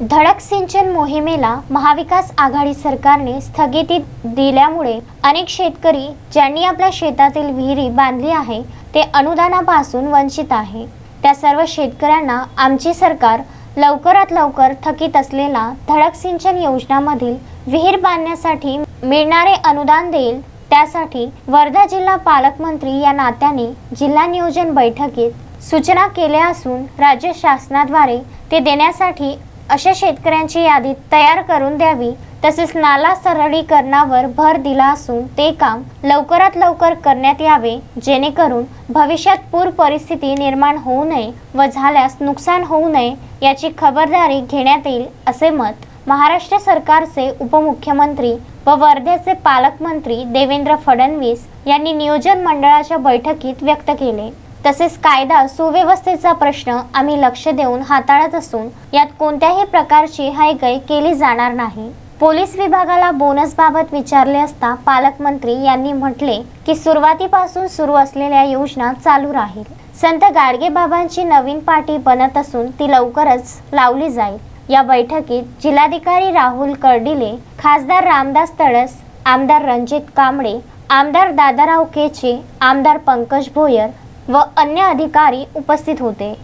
धडक सिंचन मोहिमेला महाविकास आघाडी सरकारने स्थगिती दिल्यामुळे अनेक शेतकरी ज्यांनी आपल्या शेतातील विहिरी बांधली आहे ते अनुदानापासून वंचित आहे. त्या सर्व शेतकऱ्यांना आमची सरकार लवकरात लवकर थकीत असलेला धडक सिंचन योजनामधील विहीर बांधण्यासाठी मिळणारे अनुदान देईल त्यासाठी वर्धा जिल्हा पालकमंत्री या नात्याने जिल्हा नियोजन बैठकीत सूचना केल्या असून राज्य शासनाद्वारे ते देण्यासाठी अशा शेतकऱ्यांची यादी तयार करून द्यावी तसेच नाला सरळीकरणावर भर दिला असून ते काम लवकरात लवकर करण्यात यावे जेणेकरून भविष्यात पूर परिस्थिती निर्माण होऊ नये व झाल्यास नुकसान होऊ नये याची खबरदारी घेण्यात येईल असे मत महाराष्ट्र सरकारचे उपमुख्यमंत्री व वर्ध्याचे पालकमंत्री देवेंद्र फडणवीस यांनी नियोजन मंडळाच्या बैठकीत व्यक्त केले. तसेच कायदा सुव्यवस्थेचा प्रश्न आम्ही लक्ष देऊन हाताळत असून यात कोणत्याही प्रकारची हायगय केली जाणार नाही. पोलीस विभागाला बोनस बाबत विचारले असता पालकमंत्री यांनी म्हटले की सुरुवातीपासून सुरू असलेल्या योजना चालू राहील. संत गाडगे बाबांची नवीन पाटी बनत असून ती लवकरच लावली जाईल. या बैठकीत जिल्हाधिकारी राहुल कर्डिले खासदार रामदास तडस आमदार रणजित कांबळे आमदार दादाराव केचे आमदार पंकज भोयर व अन्य अधिकारी उपस्थित होते.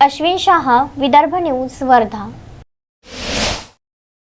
अश्विन शहा विदर्भ न्यूज वर्धा.